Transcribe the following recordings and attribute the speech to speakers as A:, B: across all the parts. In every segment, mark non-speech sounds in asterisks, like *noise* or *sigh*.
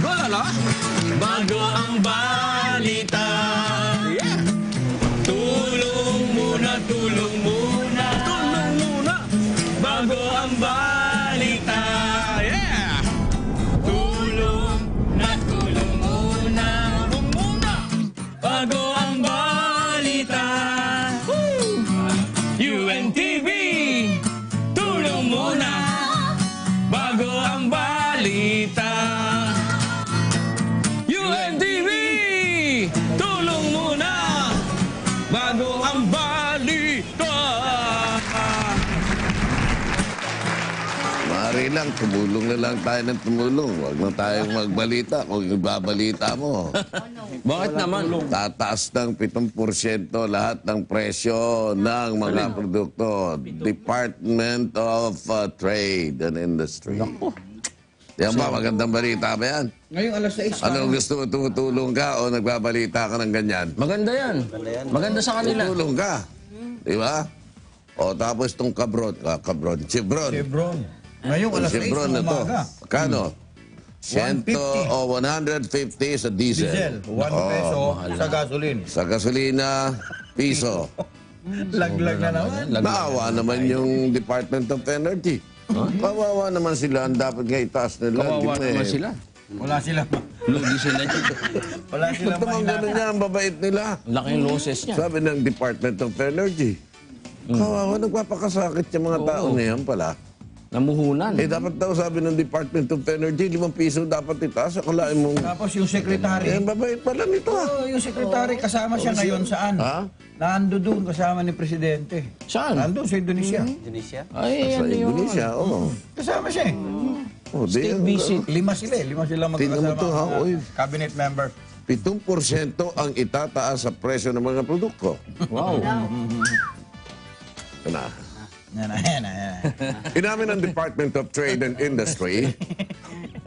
A: Go, Lolo.
B: Bago ang balita
A: Yeah.
B: Tulong muna, tulong muna
A: Tulong muna.
B: Bago ang balita
A: Yeah.
B: Tulong na tulong muna
A: Tulong muna.
B: Bago ang balita
C: Lang, tumulong na lang tayo ng tumulong. Huwag na tayong magbalita kung ibabalita mo. *laughs*
B: Bakit naman?
C: Tataas ng 7% lahat ng presyo ng mga produkto. Department of uh, Trade and Industry. Yan ba, magandang balita ba yan?
D: Ngayong alas 6,
C: Ano gusto mo, tumutulong ka o nagbabalita ka ng ganyan?
B: Maganda yan. Maganda sa kanila.
C: Tutulong ka. Di ba? O tapos itong kabron, ah, kabron, chevron.
D: Chevron. Ngayong alas 6
C: Chevron na
D: ng
C: to.
D: umaga.
C: Kano? 100
D: 150.
C: o 150 sa diesel.
D: Diesel, 1
C: Oo.
D: peso sa gasoline.
C: Sa gasolina, piso. *laughs*
D: Laglag na naman.
C: Naawa naman yung Department of Energy. Kawawa naman sila. Ang dapat nga itaas nila.
B: Kawawa
C: Di ba
B: naman
C: eh?
B: sila.
D: Wala sila.
B: Lugi sila dyan. *laughs*
D: Wala sila
C: Ba't naman ganun niya? Ang babait nila.
B: Laking losses niya.
C: Sabi ng Department of Energy. Kawawa, nagpapakasakit yung mga tao na yan pala.
B: Namuhunan.
C: Eh, dapat daw sabi ng Department of Energy, limang piso dapat itaas. Akalain mo,
D: Tapos yung secretary.
C: eh, babait pala nito ah.
D: Oh, yung secretary kasama siya ngayon saan?
C: Ha?
D: Nando doon kasama ni presidente.
B: Saan?
D: Nandun sa Indonesia.
B: Ay,
C: Sa
B: ano yun?
C: Indonesia, oo.
D: Kasama siya eh.
C: Oh, di,
B: State visit.
D: Lima sila eh. Lima sila
C: Tingnan mo
D: magkakasama.
C: to, ha? Oy.
D: Cabinet member.
C: 7% ang itataas sa presyo ng mga produkto.
B: Wow.
C: Na.
D: Yan yan yan na. *laughs*
C: Inamin ng Department of Trade and Industry,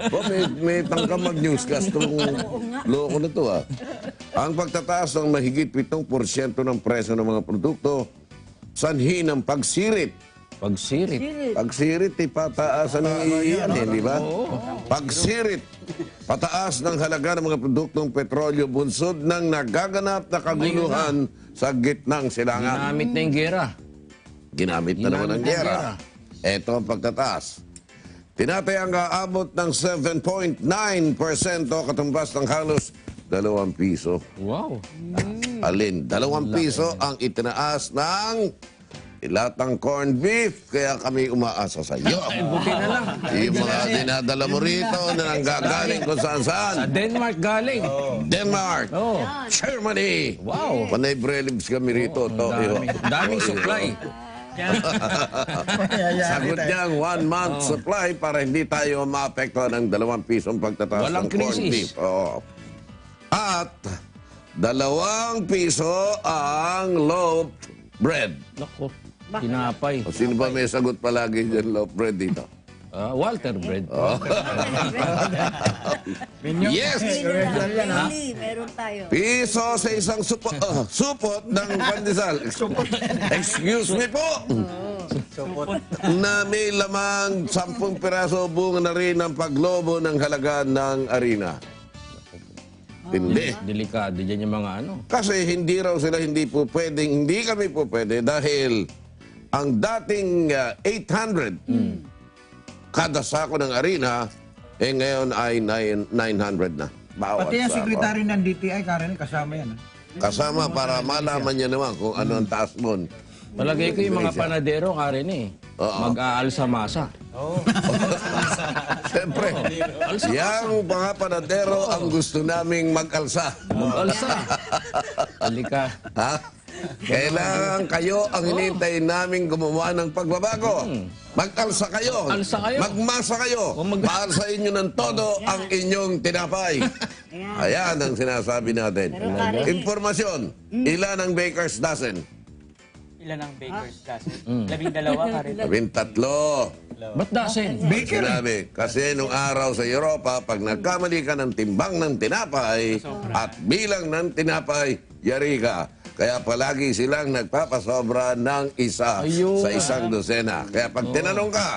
C: oh, may, may tangka mag-newscast itong loko na to ah. Ang pagtataas ng mahigit 7% ng presyo ng mga produkto, sanhi ng pagsirit.
B: Pagsirit.
C: Pagsirit, eh, pataasan ng iyan, eh, di ba? Pagsirit, pataas ng halaga ng mga produktong petrolyo bunsod ng nagaganap na kaguluhan sa gitnang silangan.
B: Ginamit na yung gera.
C: Ginamit na naman ng
B: Ginamit ng
C: gera. Ito ang pagtataas. Tinatayang aabot ng 7.9% o katumbas ng halos dalawang piso.
B: Wow.
C: Alin, dalawang piso ang itinaas ng ilatang corned beef. Kaya kami umaasa sa iyo.
B: Ay, buti na lang.
C: Yung mga dinadala mo rito na nanggagaling kung saan
B: Sa
C: saan.
B: Denmark galing.
C: Denmark,
B: Oh.
C: Germany.
B: Wow.
C: Panay brelibs kami rito. To,
B: Daming, daming supply.
C: Sagot niyang one month supply para hindi tayo maapektuhan ng dalawang pisong pagtataas
B: Walang
C: ng corned
B: krisis.
C: beef. Oo. At dalawang piso ang loaf bread.
B: Nako. Tinapay.
C: O, sino ba may sagot palagi dyan loaf bread dito?
B: Ah, Walter bread. *laughs*
C: Yes!
E: Really, meron tayo.
C: Piso sa isang supo, ah, *laughs* supot ng pandesal. Excuse me po! Na may lamang 10 piraso bunga na rin ang paglobo ng halaga ng arena. Hindi.
B: Delikado dyan yung mga ano.
C: Kasi hindi raw sila hindi po pwedeng, hindi kami po pwede dahil ang dating ah, 800 kada sako ng arena, eh ngayon ay 9 900 na. Bawat
D: Pati yung
C: sako.
D: secretary ng DTI, Karen, kasama yan. ah.
C: Kasama para malaman niya naman kung ano ang taas mo.
B: Palagay ko yung mga panadero, Karen eh. Mag-aalsa masa. *laughs*
C: Siyempre, yung mga panadero ang gusto naming mag-alsa.
B: Mag-alsa. *laughs* Halika.
C: Ha? Kailangan kayo ang hinintay namin gumawa ng pagbabago. Mag-alsa kayo.
B: Alsa kayo.
C: Magmasa kayo.
B: O mag-
C: Para sa inyo ng todo *laughs* ang inyong tinapay. Ayan ang sinasabi natin. Informasyon. Ilan ang baker's dozen?
F: Ilan ang baker's dozen? Labing dalawa ka rin.
C: Labing tatlo.
B: Ba't dasin?
D: Baker.
C: Sinabi, kasi nung araw sa Europa, pag nagkamali ka ng timbang ng tinapay at bilang ng tinapay, yari ka. Kaya palagi silang nagpapasobra ng isa
B: Ayun.
C: sa isang dosena. Kaya pag tinanong ka,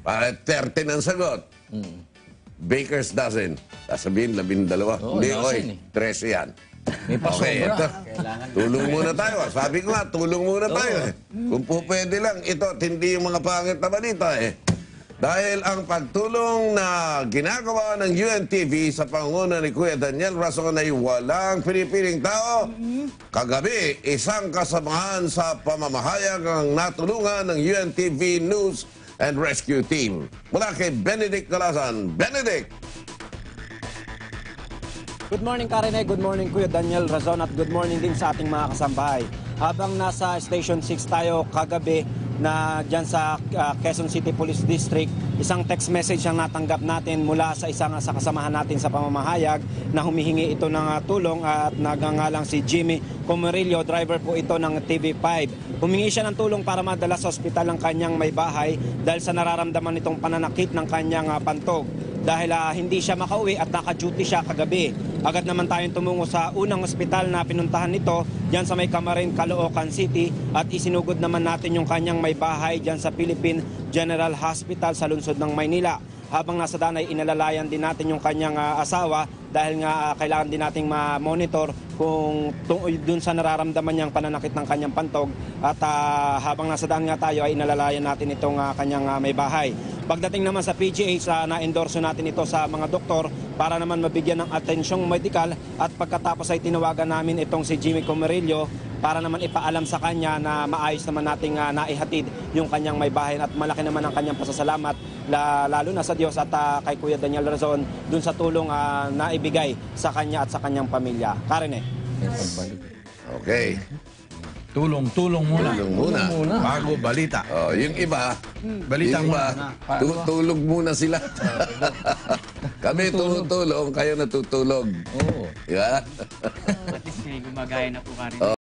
C: bakit 30 ang sagot? Baker's dozen. Sasabihin, labindalawa.
B: Oo,
C: Hindi,
B: dozen
C: oy,
B: eh.
C: 13 yan.
B: May
C: Okay,
B: pasobra.
C: ito. Tulong muna tayo. Sabi ko nga, tulong muna tayo. Eh. Kung po pwede lang, ito, at hindi yung mga pangit na balita eh. Dahil ang pagtulong na ginagawa ng UNTV sa pangunguna ni Kuya Daniel Rason ay walang pinipiling tao. Kagabi, isang kasamahan sa pamamahayag ang natulungan ng UNTV News and Rescue Team. Mula kay Benedict Calasan. Benedict!
G: Good morning Karine, good morning Kuya Daniel Razon at good morning din sa ating mga kasambahay. Habang nasa Station 6 tayo kagabi na dyan sa ah, Quezon City Police District, isang text message ang natanggap natin mula sa isang sa kasamahan natin sa pamamahayag na humihingi ito ng ah, tulong at nagangalang si Jimmy Comerillo, driver po ito ng TV5. Humingi siya ng tulong para madala sa ospital ang kanyang may bahay dahil sa nararamdaman nitong pananakit ng kanyang ah, pantog dahil ah, hindi siya makauwi at naka-duty siya kagabi. Agad naman tayong tumungo sa unang ospital na pinuntahan nito diyan sa may Camarin, Caloocan City at isinugod naman natin yung kanyang may bahay diyan sa Philippine General Hospital sa lungsod ng Maynila. Habang nasa daan ay inalalayan din natin yung kanyang ah, asawa dahil nga ah, kailangan din nating ma-monitor kung doon sa nararamdaman niyang pananakit ng kanyang pantog at ah, habang nasa daan nga tayo ay inalalayan natin itong ah, kanyang ah, may bahay. Pagdating naman sa PGH, sa na-endorso natin ito sa mga doktor para naman mabigyan ng atensyong medikal at pagkatapos ay tinawagan namin itong si Jimmy Comerillo para naman ipaalam sa kanya na maayos naman nating ah, naihatid yung kanyang may bahay at malaki naman ang kanyang pasasalamat la- lalo na sa Diyos at ah, kay Kuya Daniel Razon dun sa tulong ah, na ibigay sa kanya at sa kanyang pamilya. Karen eh.
C: Okay.
D: Tulong, tulong muna.
C: Tulong muna.
D: Bago balita.
C: Oh, yung iba,
D: Balita
C: yung iba,
D: muna.
C: tu- tulog muna sila. *laughs* Kami tumutulong, kayo natutulog.
B: Oo.
C: Yeah?
F: At least may gumagaya na po Karen.